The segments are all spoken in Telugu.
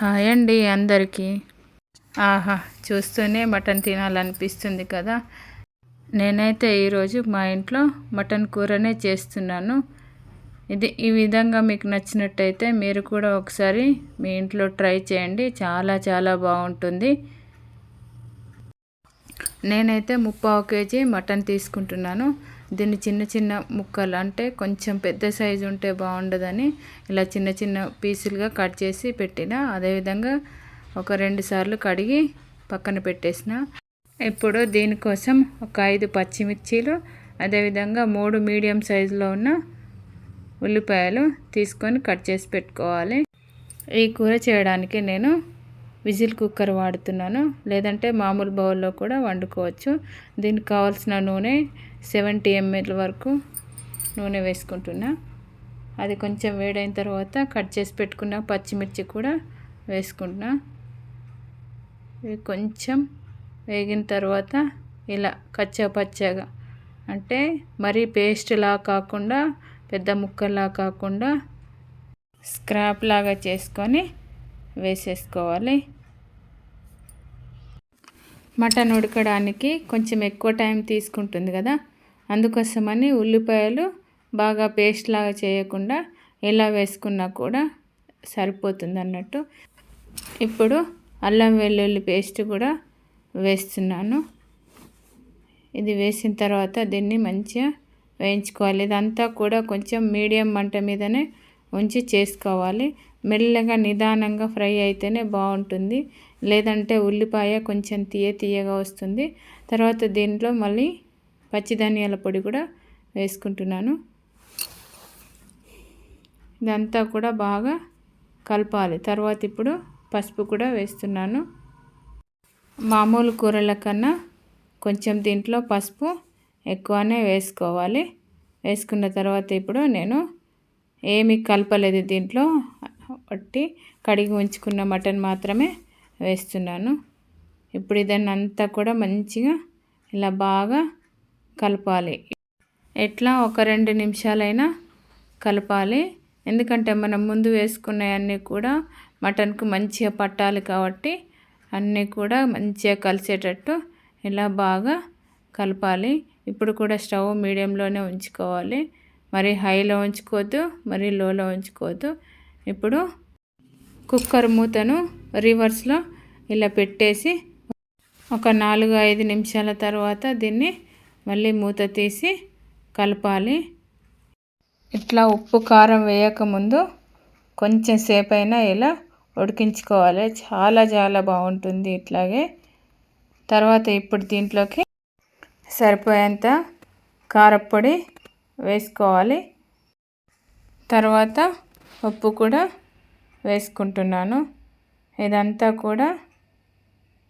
హాయ్ అండి అందరికీ. ఆహా చూస్తూనే మటన్ తినాలనిపిస్తుంది కదా. నేనైతే ఈరోజు మా ఇంట్లో మటన్ కూరనే చేస్తున్నాను. ఇది ఈ విధంగా మీకు నచ్చినట్టయితే మీరు కూడా ఒకసారి మీ ఇంట్లో ట్రై చేయండి. చాలా చాలా బాగుంటుంది. నేనైతే ముప్పావు కేజీ మటన్ తీసుకుంటున్నాను. దీన్ని చిన్న చిన్న ముక్కలు అంటే కొంచెం పెద్ద సైజు ఉంటే బాగుండదని ఇలా చిన్న చిన్న పీసులుగా కట్ చేసి పెట్టిన. అదేవిధంగా ఒక రెండు సార్లు కడిగి పక్కన పెట్టేసిన. ఇప్పుడు దీనికోసం ఒక ఐదు పచ్చిమిర్చీలు అదేవిధంగా మూడు మీడియం సైజులో ఉన్న ఉల్లిపాయలు తీసుకొని కట్ చేసి పెట్టుకోవాలి. ఈ కూర చేయడానికి నేను విజిల్ కుక్కర్ వాడుతున్నాను. లేదంటే మామూలు బౌల్లో కూడా వండుకోవచ్చు. దీనికి కావాల్సిన నూనె సెవెంటీ ఎంఎల్ వరకు నూనె వేసుకుంటున్నా. అది కొంచెం వేడైన తర్వాత కట్ చేసి పెట్టుకున్న పచ్చిమిర్చి కూడా వేసుకుంటున్నా. ఇవి కొంచెం వేగిన తర్వాత ఇలా కచ్చా పచ్చగా అంటే మరీ పేస్ట్లా కాకుండా పెద్ద ముక్కలా కాకుండా స్క్రాప్ లాగా చేసుకొని వేసేసుకోవాలి. మటన్ ఉడకడానికి కొంచెం ఎక్కువ టైం తీసుకుంటుంది కదా. అందుకోసమని ఉల్లిపాయలు బాగా పేస్ట్ లాగా చేయకుండా ఎలా వేసుకున్నా కూడా సరిపోతుంది అన్నట్టు ఇప్పుడు అల్లం వెల్లుల్లి పేస్ట్ కూడా వేస్తున్నాను. ఇది వేసిన తర్వాత దీన్ని మంచిగా వేయించుకోవాలి. ఇదంతా కూడా కొంచెం మీడియం మంట మీదనే ఉంచి చేసుకోవాలి. మెల్లగా నిదానంగా ఫ్రై అయితేనే బాగుంటుంది. లేదంటే ఉల్లిపాయ కొంచెం తీయ తీయగా వస్తుంది. తర్వాత దీంట్లో మళ్ళీ పచ్చి ధనియాల పొడి కూడా వేసుకుంటున్నాను. ఇదంతా కూడా బాగా కలపాలి. తర్వాత ఇప్పుడు పసుపు కూడా వేస్తున్నాను. మామూలు కూరల కన్నా కొంచెం దీంట్లో పసుపు ఎక్కువనే వేసుకోవాలి. వేసుకున్న తర్వాత ఇప్పుడు నేను ఏమి కలపలేదు దీంట్లో. బట్టి కడిగి ఉంచుకున్న మటన్ మాత్రమే వేస్తున్నాను. ఇప్పుడు ఇదన్నీ అంతా కూడా మంచిగా ఇలా బాగా కలపాలి. ఎట్లా? ఒక రెండు నిమిషాలైనా కలపాలి. ఎందుకంటే మనం ముందు వేసుకున్నవన్నీ కూడా మటన్కు మంచిగా పట్టాలి కాబట్టి అన్నీ కూడా మంచిగా కలిసేటట్టు ఇలా బాగా కలపాలి. ఇప్పుడు కూడా స్టవ్ మీడియంలోనే ఉంచుకోవాలి. మరి హైలో ఉంచుకోవద్దు మరి లోలో ఉంచుకోవద్దు. ఇప్పుడు కుక్కర్ మూతను రివర్స్లో ఇలా పెట్టేసి ఒక నాలుగు ఐదు నిమిషాల తర్వాత దీన్ని మళ్ళీ మూత తీసి కలపాలి. ఇట్లా ఉప్పు కారం వేయకముందు కొంచెం సేపు అయినా ఇలా ఉడికించుకోవాలి. చాలా చాలా బాగుంటుంది ఇట్లాగే. తర్వాత ఇప్పుడు దీంట్లోకి సరిపోయేంత కారప్పొడి వేసుకోవాలి. తర్వాత ఉప్పు కూడా వేసుకుంటున్నాను. ఇదంతా కూడా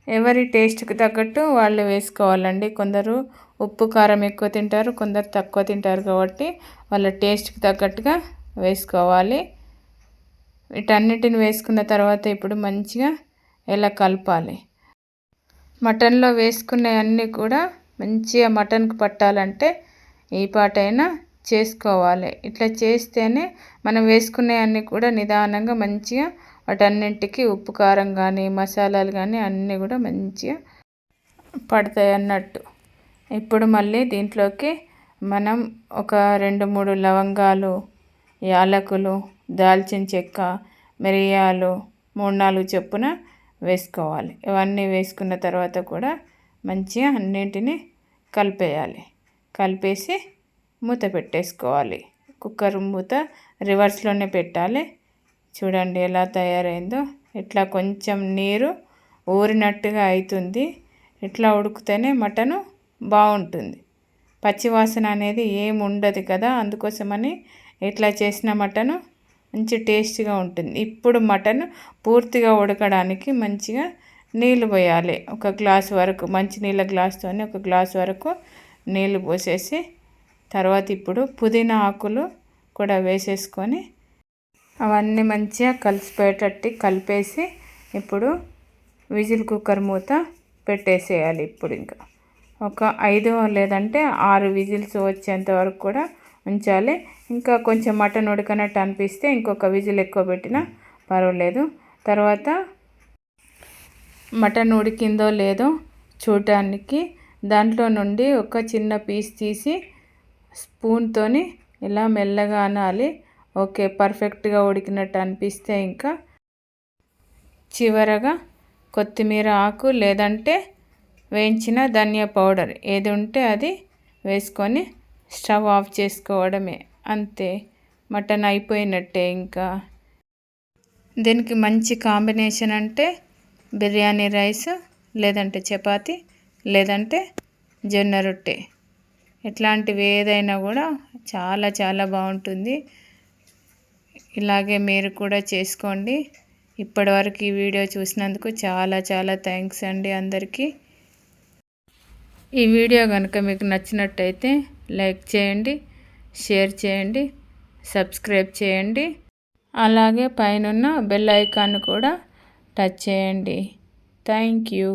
ఎవరి టేస్ట్కి తగ్గట్టు వాళ్ళు వేసుకోవాలండి. కొందరు ఉప్పు కారం ఎక్కువ తింటారు కొందరు తక్కువ తింటారు కాబట్టి వాళ్ళ టేస్ట్కి తగ్గట్టుగా వేసుకోవాలి. వీటన్నిటిని వేసుకున్న తర్వాత ఇప్పుడు మంచిగా ఇలా కలపాలి? మటన్లో వేసుకునేవన్నీ కూడా మంచిగా మటన్కి పట్టాలంటే ఈ పాటైనా చేసుకోవాలి. ఇట్లా చేస్తేనే మనం వేసుకునే అన్నీ కూడా నిదానంగా మంచిగా వాటన్నింటికి ఉప్పు కారం కానీ మసాలాలు కానీ అన్నీ కూడా మంచిగా పడతాయి అన్నట్టు. ఇప్పుడు మళ్ళీ దీంట్లోకి మనం ఒక రెండు మూడు లవంగాలు యాలకులు దాల్చిన చెక్క మిరియాలు మూడు నాలుగు చొప్పున వేసుకోవాలి. ఇవన్నీ వేసుకున్న తర్వాత కూడా మంచిగా అన్నింటినీ కలిపేయాలి. కలిపేసి మూత పెట్టేసుకోవాలి. కుక్కర్ మూత రివర్స్లోనే పెట్టాలి. చూడండి ఎలా తయారైందో. ఇట్లా కొంచెం నీరు ఊరినట్టుగా అవుతుంది ఇట్లా ఉడికితేనే మటను బాగుంటుంది. పచ్చివాసన అనేది ఏమి ఉండదు కదా అందుకోసమని ఇట్లా చేసిన మటను మంచి టేస్ట్గా ఉంటుంది. ఇప్పుడు మటన్ పూర్తిగా ఉడకడానికి మంచిగా నీళ్ళు పోయాలి. ఒక గ్లాస్ వరకు మంచి నీళ్ళ గ్లాస్తో ఒక గ్లాస్ వరకు నీళ్ళు పోసేసి తర్వాత ఇప్పుడు పుదీనా ఆకులు కూడా వేసేసుకొని అవన్నీ మంచిగా కలిసిపోయేటట్టు కలిపేసి ఇప్పుడు విజిల్ కుక్కర్ మూత పెట్టేసేయాలి ఇప్పుడు ఇంకా. ఒక ఐదు లేదంటే ఆరు విజిల్స్ వచ్చేంత వరకు కూడా ఉంచాలి. ఇంకా కొంచెం మటన్ ఉడకనట్టు అనిపిస్తే ఇంకొక విజిల్ ఎక్కువ పెట్టినా పర్వాలేదు. తర్వాత మటన్ ఉడికిందో లేదో చూడటానికి దాంట్లో నుండి ఒక చిన్న పీస్ తీసి స్పూన్తోని ఇలా మెల్లగా అనాలి. ఓకే పర్ఫెక్ట్గా ఉడికినట్టు అనిపిస్తే ఇంకా చివరగా కొత్తిమీర ఆకు లేదంటే వేయించిన ధనియా పౌడర్. ఏది ఉంటే అది వేసుకొని స్టవ్ ఆఫ్ చేసుకోవడమే. అంతే. మటన్ అయిపోయినట్టే ఇంకా. దీనికి మంచి కాంబినేషన్ అంటే బిర్యానీ రైస్ లేదంటే చపాతి లేదంటే జొన్న రొట్టె. ఇట్లాంటివి ఏదైనా కూడా చాలా చాలా బాగుంటుంది. ఇలాగే మీరు కూడా చేసుకోండి. ఇప్పటివరకు ఈ వీడియో చూసినందుకు చాలా చాలా థ్యాంక్స్ అండి అందరికీ. ఈ వీడియో కనుక మీకు నచ్చినట్టయితే లైక్ చేయండి షేర్ చేయండి సబ్స్క్రైబ్ చేయండి. అలాగే పైన బెల్ ఐకాన్ కూడా టచ్ చేయండి. Thank you.